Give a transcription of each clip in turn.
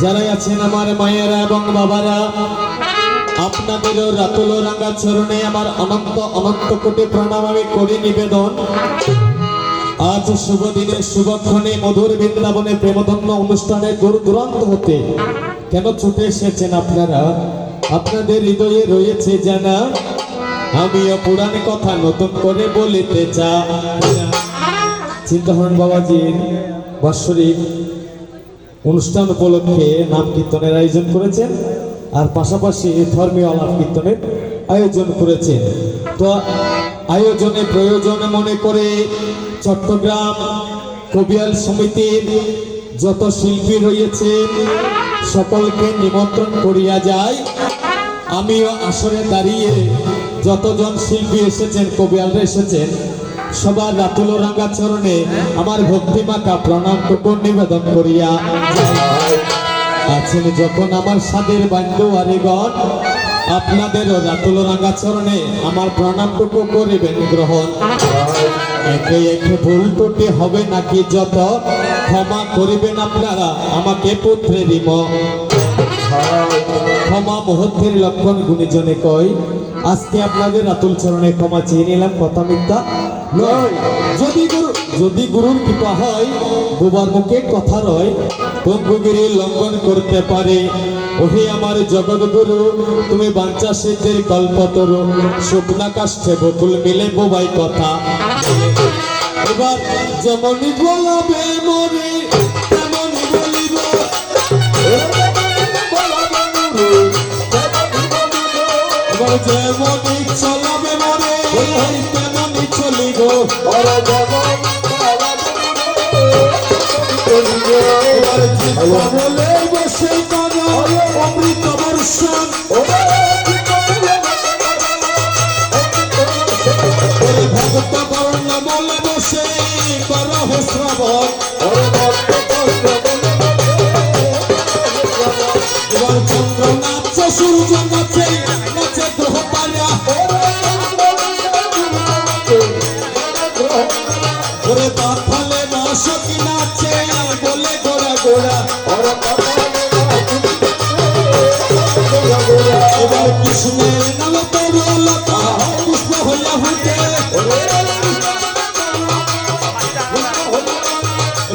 যারাই আছেন আমার মায়েরা এবং বাবারা আপনাদেরও রাতুল রাঙ্গা চরণে আমার অনন্ত অনন্ত কোটি প্রণাম আমি করি নিবেদন। আজ শুভ দিনে শুভক্ষণে মধুর বৃন্দাবনে প্রেমধন্য অনুষ্ঠানে দূর দূরান্ত হতে কেন ছুটে এসেছেন আপনারা? আপনাদের হৃদয়ে রয়েছে জানা, আমিও পুরাণ কথা নতুন করে বলিতে চাই। চিন্তাহরণ বাবাজির বাৎসরিক অনুষ্ঠান উপলক্ষে নাম কীর্তনের আয়োজন করেছেন আর পাশাপাশি ধর্মীয় আলাপ কীর্তনের আয়োজন করেছেন। তো আয়োজনে প্রয়োজনে মনে করে চট্টগ্রাম কবিয়াল সমিতির যত শিল্পী রয়েছে সকলকে নিমন্ত্রণ করিয়া যায় আমিও আসরে দাঁড়িয়ে যতজন শিল্পী এসেছেন, কবিয়ালরা এসেছেন, সবার রাতুল রাঙ্গা চরণে আমার ভক্তিমাকা প্রণাম টুকুন নিবেদন করিয়া আছেন যখন আমার সাদের বান্ধব আরিগণ আপনাদেরও রাতুল রাঙ্গা চরণে আমার প্রণামটুকু করিবেন গ্রহণ। একে একে ভুল ত্রুটি হবে নাকি যত ক্ষমা করিবেন আপনারা, আমাকে পুত্রে দিব। ক্ষমা মহত্বের লক্ষণ গুণীজনে কয়, আজকে আপনাদের রাতুল চরণে ক্ষমা চেয়ে নিলাম, কথা মিথ্যা যদি গুরু, যদি গুরুর কৃপা হয় গোবার মুখে কথা রয় লঙ্ঘন করতে পারে। ওহে আমার জগৎ গুরু তুমি বাঞ্চা সিদ্ধের কল্পতরু শুকনা কাষ্ঠে বকুল মিলে বোবাই কথা। এবার যেমনই বলবে মরে তেমনই বলিব। এবার যেমনই চলাবে মরে তেমনই চলিব। বসে অমৃত বর্ষণ।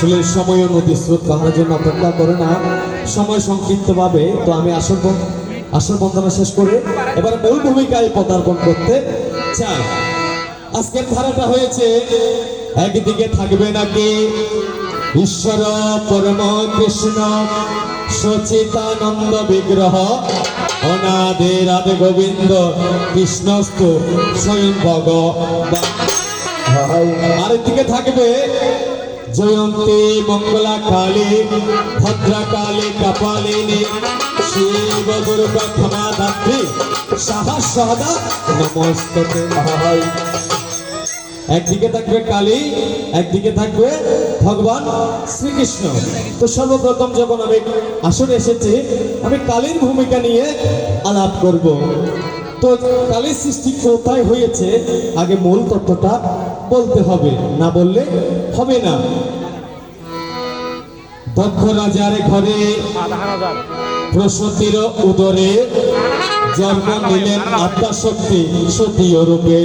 আসলে সময় নদী স্রোত কাহার জন্য অপেক্ষা করে না। সময় সংক্ষিপ্ত ভাবে তো আমি আসল বন- আসর বন্দনা শেষ করে, এবার মূল ভূমিকায় পদার্পণ করতে চাই। আজকের ধারাটা হয়েছে, একদিকে থাকবে নাকি ঈশ্বর, পরম কৃষ্ণ, সচিতানন্দ বিগ্রহ, অনাদে রাধে গোবিন্দ, কৃষ্ণস্তু, স্বয়ং ভগবান। আরেকদিকে থাকবে জয়ন্তী মঙ্গলা কালী ভদ্রা কালী কপালিনী শিব দুর্গা ক্ষমা সাহস সহদা নমস্ততে হাই একদিকে থাকবে কালী, একদিকে থাকবে ভগবান শ্রীকৃষ্ণ। তো সর্বপ্রথম যখন আমি আসনে এসেছি, আমি কালীর ভূমিকা নিয়ে আলাপ করব। তো কালীর সৃষ্টি কোথায় হয়েছে, আগে মূল তত্ত্বটা বলতে হবে, না বললে হবে না। দক্ষ রাজার ঘরে প্রসূতির উদরে জন্ম নিলেন আত্মাশক্তি সতীয় রূপে।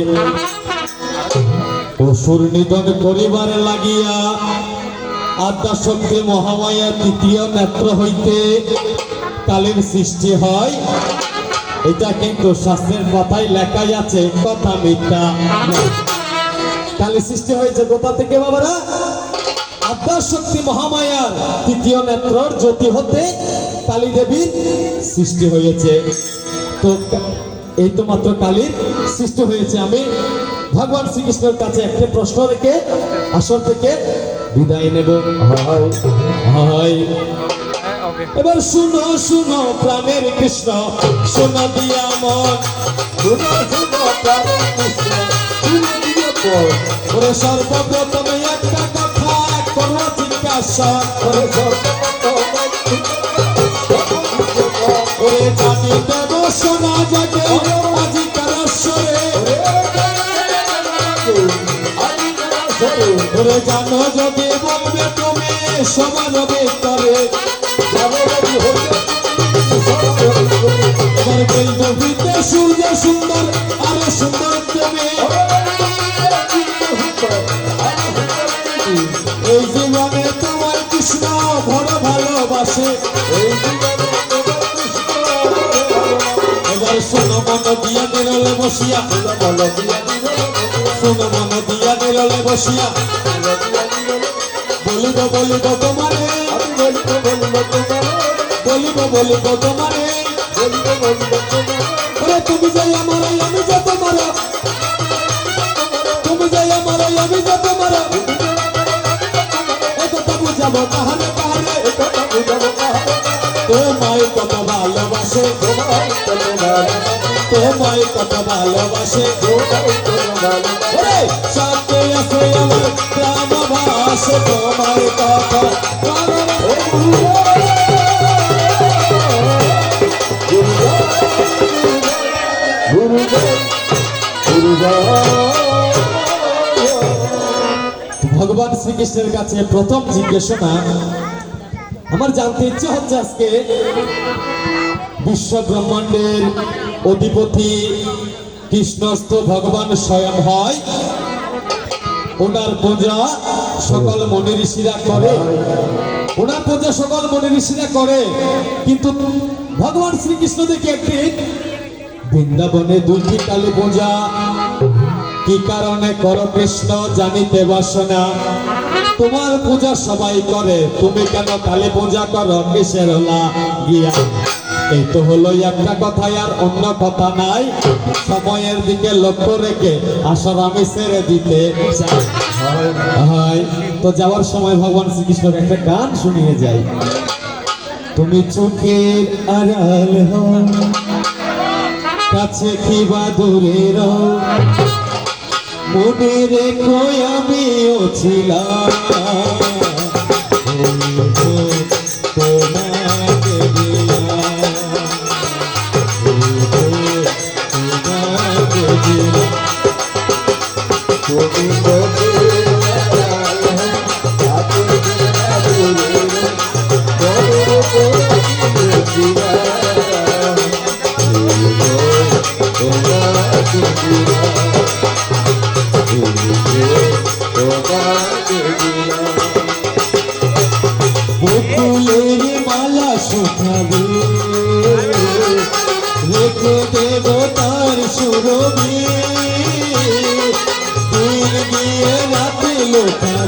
অসুর নিধন করিবার লাগিয়া আদ্যাশক্তি মহামায়া তৃতীয় নেত্র হইতে কালের সৃষ্টি হয়। এটা কিন্তু শাস্ত্রের পাতায় লেখাই আছে, কথা মিথ্যা কালের সৃষ্টি হয়েছে কোথা থেকে বাবারা? আদ্যাশক্তি মহামায়ার তৃতীয় নেত্রর জ্যোতি হতে কালী দেবীর সৃষ্টি হয়েছে। তো এই তো মাত্র কালীর সৃষ্টি হয়েছে। আমি ভগবান শ্রীকৃষ্ণের কাছে একটা প্রশ্ন রেখে আসর থেকে বিদায় নেব। হাই হয়। এবার শুনো শুনো প্রাণের কৃষ্ণ শোনা দিয়া মন। শুনো শুনো প্রাণের কৃষ্ণ শুনে দিয়ে ওরে সর্বপ্রথমে একটা কথা করো জিজ্ঞাসা করে ওরে জানি দেব শোনা যাবে আজিকার স্বরে ওরে জানো যদি বলবে তুমি সমান আরও সুন্দর এই জীবনে তোমার কৃষ্ণ বড় ভালোবাসে। এবার শোনো মন দিয়া নিরলে বসিয়া। শোনো মন দিয়া নিরলে বসিয়া। বলিব বলিব তোমারে। বলিব বলিব তোমারে। ওরে তুমি যাই আমার আমি যে তোমার। তুমি যাই আমার আমি যে তোমার। কথা বুঝাবো কাহারে কাহারে তোমায় কত ভালোবাসে তোমায় কত ভালোবাসে ওরে সাথে আছে আমার গ্রাম ভাষে তোমায় কথা ভগবান শ্রীকৃষ্ণের কাছে প্রথম জিজ্ঞাসা আমার জানতে ইচ্ছে হচ্ছে আজকে বিশ্ব ব্রহ্মাণ্ডের অধিপতি কৃষ্ণস্থ ভগবান স্বয়ং হয়, ওনার পূজা সকল মনি ঋষিরা করে। ওনার পূজা সকল মনি ঋষিরা করে, কিন্তু ভগবান শ্রীকৃষ্ণ দেখে একটি বৃন্দাবনে দুইটি কালী পূজা কি কারণে কর কৃষ্ণ জানিতে বাসনা? তোমার পূজা সবাই করে, তুমি কেন কালী পূজা করো কিসের গিয়া। এই তো হলো একটা কথা, আর অন্য কথা নাই। সময়ের দিকে লক্ষ্য রেখে আসর আমি ছেড়ে দিতে হয়, তো যাওয়ার সময় ভগবান শ্রীকৃষ্ণের একটা গান শুনিয়ে যাই। তুমি চোখের আড়াল কাছে কি বা দূরে রও মনে রেখো আমিও ছিলাম ওগো,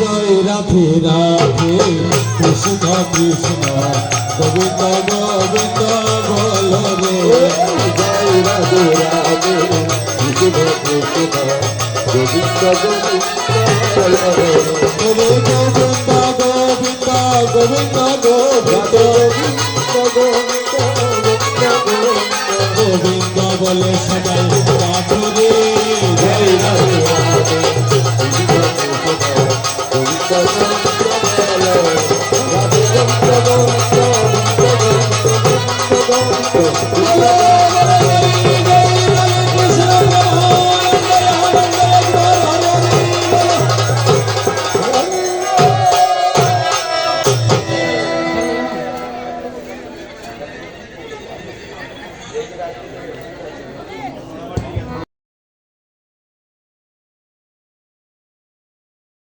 জয় রাধে রাধে কৃষ্ণ কৃষ্ণ কবিতা কবিতা বল রে জয় রাধে রাধে কৃষ্ণ কৃষ্ণ কবিতা কবিতা বল রে গোবিন্দ গোবিন্দ গোবিন্দ গোবিন্দ গোবিন্দ গোবিন্দ গোবিন্দ বলে সবাই